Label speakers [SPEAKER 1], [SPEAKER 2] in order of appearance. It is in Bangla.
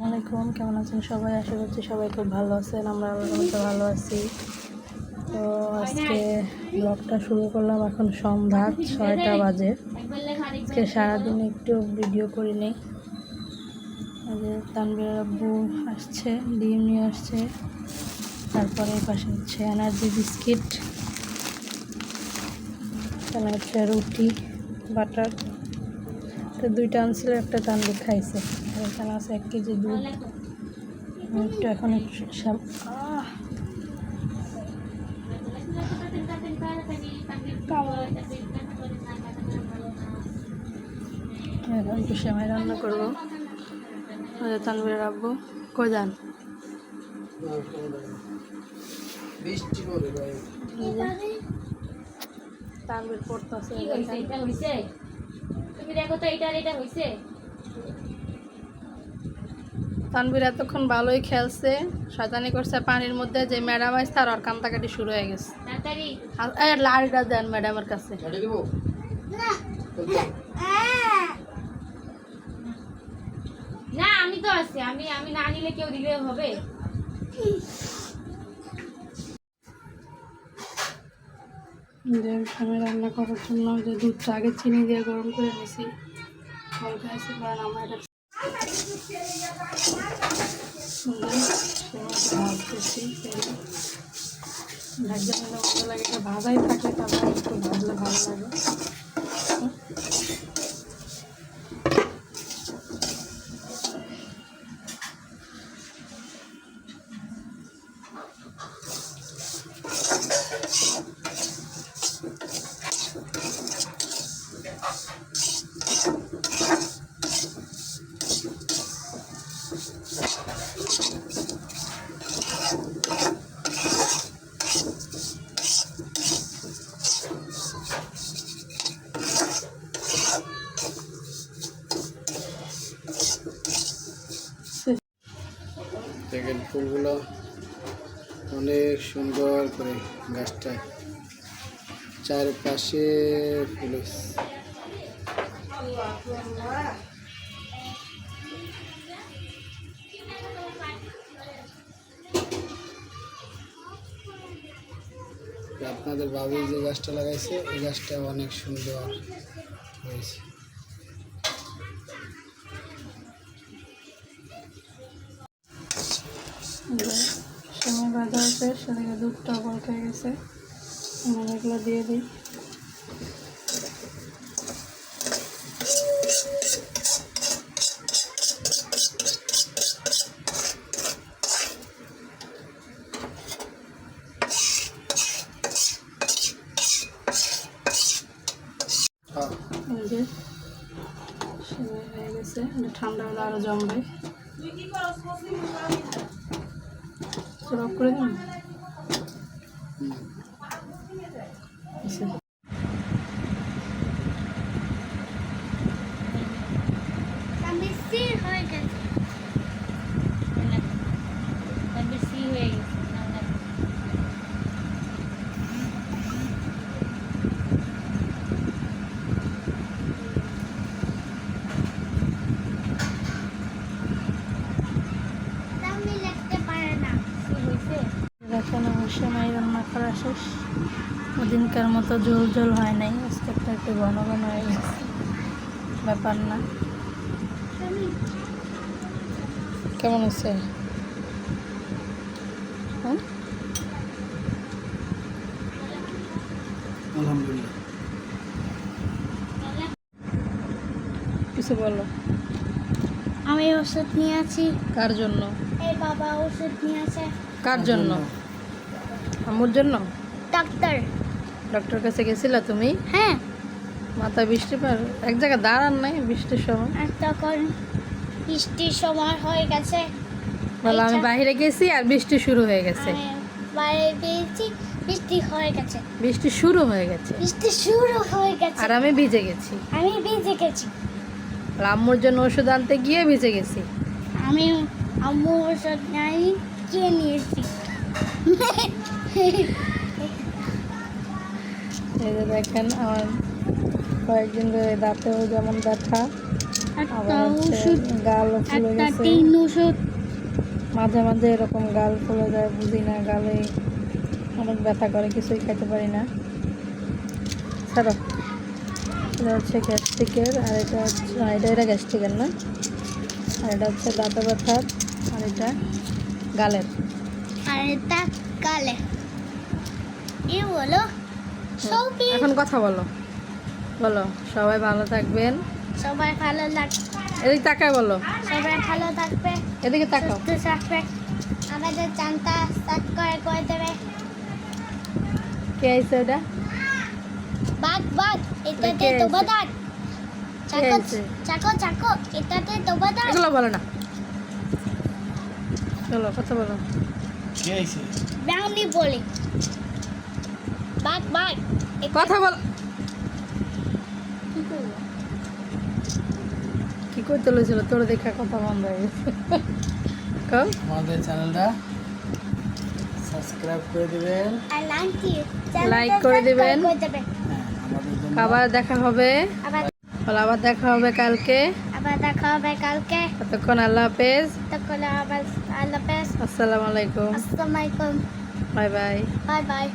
[SPEAKER 1] আসসালামাইকুম কেমন আছেন সবাই? আশা করছি সবাই খুব ভালো আছেন, আমরা আল্লাহর মতো ভালো আছি। তো আজকে ব্লগটা শুরু করলাম এখন সন্ধ্যা ছয়টা বাজে। আজকে সারাদিন একটু ভিডিও করি নেই তানবীর আব্বু আসছে, ডিম নিয়ে আসছে, তারপরে পাশে হচ্ছে এনার্জি বিস্কিট, এখানে হচ্ছে রুটি, বাটার। তো দুইটা আনছিল, একটা তানবীর খাইছে। আর এখানে আছে এক কেজি দুধ। একটু এখন একটু এখন একটু সেমাই রান্না করব।
[SPEAKER 2] করে ভাই।
[SPEAKER 1] এই যে তানবীর পড়তেছে
[SPEAKER 3] তুমি দেখো তো এটা আর এটা হইছে?
[SPEAKER 1] তানবীর এতক্ষণ ভালোই খেলছে শয়তানি করছে পানির মধ্যে যে ম্যাডাম আসছে আর ওর কান্দাকাটি শুরু হয়ে গেছে।
[SPEAKER 3] তাড়াতাড়ি।
[SPEAKER 1] আর লাড়িটা দেন ম্যাডামের কাছে।
[SPEAKER 3] না। আমি তো আছি। আমি আমি না নিলে কেউ দিলে হবে।
[SPEAKER 1] যে আমি রান্না করার জন্য যে দুধটা আগে চিনি দিয়ে গরম করে নিয়েছি হালকা আছে কারণ আমার এটা ভাজতেছি তেলে ভাজতে নিলে ভালো লাগে এটা ভাজাই থাকে তারপর একটু ভাজলে ভালো লাগে
[SPEAKER 2] দেখেন ফুলগুলো অনেক সুন্দর করে গাছটায় চারপাশে ফুল। আপনাদের বাবু যে গাছটা লাগাইছে ওই গাছটা অনেক সুন্দর হয়েছে।
[SPEAKER 1] সময় ভাজা হচ্ছে সেদিকে দুধটা বল হয়ে গেছে। এখন এগুলো দিয়ে দিই। ঠান্ডা হলে আরও জমবে। করে দিন
[SPEAKER 2] হুম।
[SPEAKER 1] আচ্ছা।
[SPEAKER 3] বেশি হয়ে গেছে না, না। কি হইছে?
[SPEAKER 1] দেখেন আমার সেমাই রান্না করা শেষ। ওদিনকার মতো জল জল হয় নাই আজকে একটা একটু ঘন ঘন হয়ে গেছে। ব্যাপার না। কেমন আছে? হ্যাঁ? কিছু বলো।
[SPEAKER 4] আমি ওষুধ নিয়ে আছি।
[SPEAKER 1] কার জন্য?
[SPEAKER 4] এই বাবা ওষুধ নিয়ে আছে।
[SPEAKER 1] কার জন্য। আম্মুর জন্য?
[SPEAKER 4] ডাক্তার।
[SPEAKER 1] ডক্টর কাছে গেছিলা তুমি?
[SPEAKER 4] হ্যাঁ।
[SPEAKER 1] মাথা বৃষ্টি পার এক জায়গায় দাঁড়ান নাই বৃষ্টির সময়।
[SPEAKER 4] তখন বৃষ্টির সময় হয়ে গেছে।
[SPEAKER 1] বলো আমি। বাইরে গেছি আর বৃষ্টি শুরু হয়ে গেছে।
[SPEAKER 4] বাইরে বেরিয়েছি বৃষ্টি হয়ে গেছে।
[SPEAKER 1] বৃষ্টি শুরু হয়ে গেছে।
[SPEAKER 4] বৃষ্টি শুরু হয়ে গেছে।
[SPEAKER 1] আর আমি ভিজে গেছি।
[SPEAKER 4] আমি ভিজে গেছি।
[SPEAKER 1] আর আম্মুর জন্য ওষুধ আনতে গিয়ে ভিজে গেছি।
[SPEAKER 4] আমি আম্মু ওষুধ নাই কে নিয়েছি।
[SPEAKER 1] এই যে দেখেন আমার কয়েকদিন ধরে দাঁতেও যেমন ব্যথা গাল ফুলে গেছে। মাঝে মাঝে এরকম গাল ফুলে যায় বুঝি না গালে অনেক ব্যথা করে কিছুই খেতে পারি না। ছাড়ো। এটা হচ্ছে গ্যাস্ট্রিকের আর এটা হচ্ছে এটা এটা গ্যাস্ট্রিকের না। আর এটা হচ্ছে দাঁতে ব্যথার আর এটা গালের।
[SPEAKER 4] আর এটা কালে এ বলো
[SPEAKER 1] এখন কথা বলো। বলো সবাই ভালো থাকবেন।
[SPEAKER 4] সবাই ভালো লাগবে
[SPEAKER 1] এদিকে তাকায় বলো।
[SPEAKER 4] সবাই ভালো থাকবে।
[SPEAKER 1] এদিকে তাকাও।
[SPEAKER 4] সুস্থ থাকবে। আমাদের করে করে দেবে?
[SPEAKER 1] কে আইছে ওটা?
[SPEAKER 4] এটাতে
[SPEAKER 1] আছে?
[SPEAKER 4] চাকো চাকো চাকো এটাতে তোবা দাঁত
[SPEAKER 1] এগুলো বলো না। চলো কথা বলো।
[SPEAKER 2] কে আইছে?
[SPEAKER 4] বলে।
[SPEAKER 1] কথা বলো।
[SPEAKER 4] কি করব?
[SPEAKER 1] কি করতে লইছিল? তোর দেখা কথা বন্ধ হয়ে গেছে।
[SPEAKER 2] আমাদের চ্যানেলটা সাবস্ক্রাইব করে দেবেন।
[SPEAKER 4] আর লাইক
[SPEAKER 1] করে দিবেন।
[SPEAKER 4] করে দেবেন।
[SPEAKER 2] হ্যাঁ আমাদের জন্য
[SPEAKER 1] আবার দেখা হবে। বলো আবার দেখা হবে কালকে।
[SPEAKER 4] আবার দেখা হবে কালকে।
[SPEAKER 1] ততক্ষণ আল্লাহ হাফেজ।
[SPEAKER 4] ততক্ষণ আল্লাহ হাফেজ।
[SPEAKER 1] আসসালামু আলাইকুম।
[SPEAKER 4] আসসালামু আলাইকুম।
[SPEAKER 1] Bye bye.
[SPEAKER 4] Bye bye.